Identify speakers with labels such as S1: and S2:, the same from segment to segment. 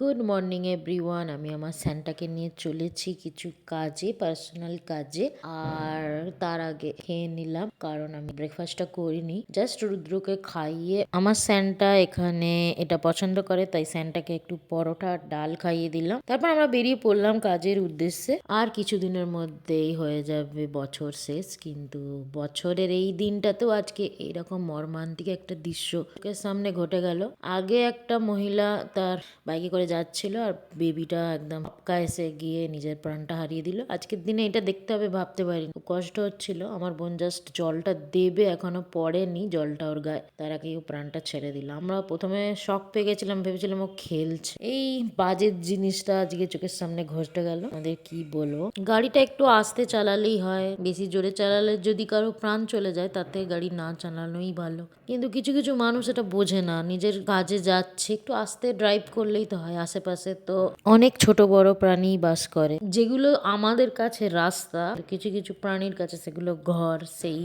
S1: Good morning everyone আমি আমার স্যান্টাকে নিয়ে চলেছি কিছু কাজে পার্সোনাল কাজে। আর তার আগে খেয়ে নিলাম, কারণ আমি ব্রেকফাস্টটা করিনি। জাস্ট রুদ্রকে খাইয়ে আমার স্যান্টা এখানে এটা পছন্দ করে, তাই স্যান্টাকে একটু পরোটা ডাল খাইয়ে দিলাম। তারপর আমরা বেরিয়ে পড়লাম কাজের উদ্দেশ্যে। আর কিছুদিনের মধ্যেই হয়ে যাবে বছর শেষ, কিন্তু বছরের এই দিনটাতেও আজকে এরকম মর্মান্তিক একটা দৃশ্য সামনে ঘটে গেল। আগে একটা মহিলা তার বাইকে করে যাচ্ছিল আর বেবিটা একদম হপকা এসে গিয়ে নিজের প্রাণটা হারিয়ে দিল। আজকের দিনে এটা দেখতে হবে, ভাবতে পারিনি। কষ্ট হচ্ছিল। আমার বোন জাস্ট জলটা দেবে, এখনও পড়েনি জলটা ওর গায়ে। তার আগে ও প্রাণটা ছেড়ে দিল। আমরা প্রথমে শখ পেয়ে গেছিলাম, ভেবেছিলাম ও খেলছে। এই বাজের জিনিসটা আজকে চোখের সামনে ঘটে গেল। আমাদের কি বলব? গাড়িটা একটু আস্তে চালালেই হয়। বেশি জোরে চালালে যদি কারও প্রাণ চলে যায়, তাতে গাড়ি না চালানোই ভালো। কিন্তু কিছু কিছু মানুষ এটা বোঝে না। নিজের কাজে যাচ্ছে। একটু আস্তে ড্রাইভ করলেই তো হয়। আশেপাশে তো অনেক ছোট বড় প্রাণী বাস করে। যেগুলো আমাদের কাছে রাস্তা, কিছু কিছু প্রাণীর কাছে সেগুলো ঘর, সেই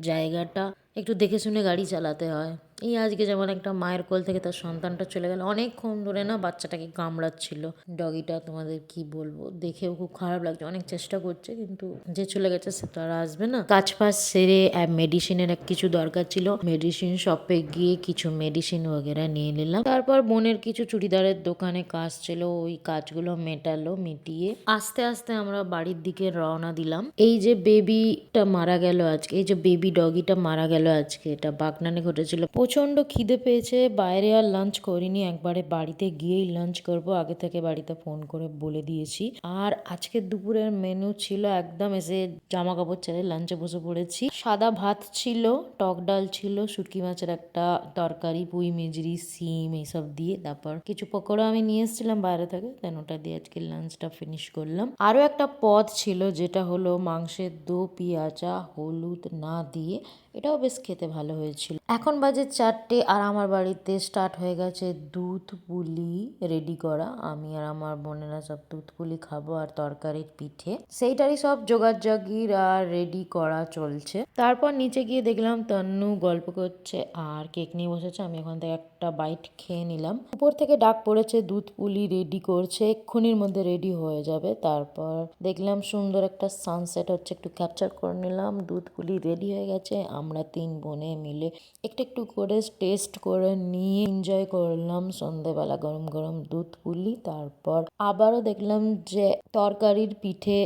S1: জায়গাটা একটু দেখে শুনে গাড়ি চালাতে হয়। এই আজকে যেমন একটা মায়ের কোল থেকে তার সন্তানটা চলে গেল। অনেকক্ষণ ধরে না বাচ্চাটাকে কামড়াচ্ছিল। ডগিটা তোমাদের কি বলব? দেখেও খুব খারাপ লাগছে। অনেক চেষ্টা করছে, কিন্তু যে চলে গেছে সে তো আর আসবে না। কাজ ফাজ সেরে মেডিসিনের এক কিছু দরকার ছিল। মেডিসিন শপে গিয়ে কিছু মেডিসিন বগেরা নিয়ে নিলাম। তারপর বোনের কিছু চুড়িদারের দোকানে কাজ ছিল। ওই কাজগুলো মেটালো, মিটিয়ে আস্তে আস্তে আমরা বাড়ির দিকে রওনা দিলাম। এই যে বেবিটা মারা গেল আজকে, এই যে বেবি ডগিটা মারা গেল আজকে। এটা বাগনানে ঘটেছিল। প্রচণ্ড খিদে পেয়েছে। বাইরে আর লাঞ্চ করিনি। একবারে বাড়িতে গিয়েই লাঞ্চ করব। আগে থেকে বাড়িতে ফোন করে বলে দিয়েছি। আর আজকে দুপুরের মেনু ছিল একদম এসে জামা কাপড় ছেড়ে লাঞ্চে বসে পড়েছি। সাদা ভাত ছিল, টক ডাল ছিল, শুটকি মাছের একটা তরকারি, পুঁই মেজরি, সিম এইসব দিয়ে তারপর কিছু পকোড়া আমি নিয়ে এসেছিলাম বাইরে থেকে। দেন ওটা দিয়ে আজকে লাঞ্চটা ফিনিশ করলাম। আরও একটা পদ ছিল, যেটা হলো মাংসের দো পেঁয়াজা, হলুদ না দিয়ে। এটাও বেশ খেতে ভালো হয়েছিল। এখন বাজে চারটে আর আমার বাড়িতে স্টার্ট হয়ে গেছে দুধ পুলি রেডি করা। আমি আর আমার বোনেরা সব দুধ পুলি খাব আর তরকারির পিঠে। সেইটারই সব জোগাড় আর রেডি করা চলছে। তারপর নিচে গিয়ে দেখলাম তন্নু গল্প করছে আর কেক নিয়ে বসেছে। আমি ওখান থেকে একটা বাইট খেয়ে নিলাম। উপর থেকে ডাক পড়েছে, দুধ পুলি রেডি করছে, এক্ষুনির মধ্যে রেডি হয়ে যাবে। তারপর দেখলাম সুন্দর একটা সানসেট হচ্ছে। একটু ক্যাপচার করে নিলাম, দুধ পুলি রেডি হয়ে গেছে। আমরা তিন বোনে মিলে একটু একটু করে টেস্ট করে নিয়ে এনজয় করলাম। সন্ধেবেলা গরম গরম দুধ পুলি, তারপর আবারও দেখলাম যে তরকারির পিঠে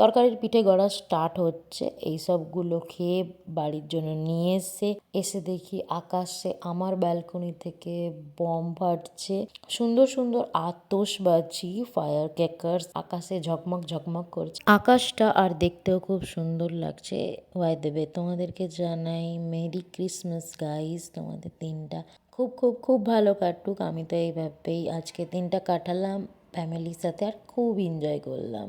S1: তরকারির পিঠে গড়া স্টার্ট হচ্ছে। এই সবগুলো খেয়ে বাড়ির জন্য নিয়ে এসে এসে দেখি আকাশে আমার ব্যালকনি থেকে বম ফাটছে। সুন্দর সুন্দর আতসবাজি ফায়ার ক্যাকার্স আকাশে ঝকমক ঝকমক করছে। আকাশটা আর দেখতেও খুব সুন্দর লাগছে। ওয়াই দেবে তোমাদেরকে জানাই মেরি ক্রিসমাস গাইস তোমাদের দিনটা খুব খুব খুব ভালো কাটুক। আমি তো এইভাবেই আজকে দিনটা কাটালাম ফ্যামিলির সাথে আর খুব এনজয় করলাম।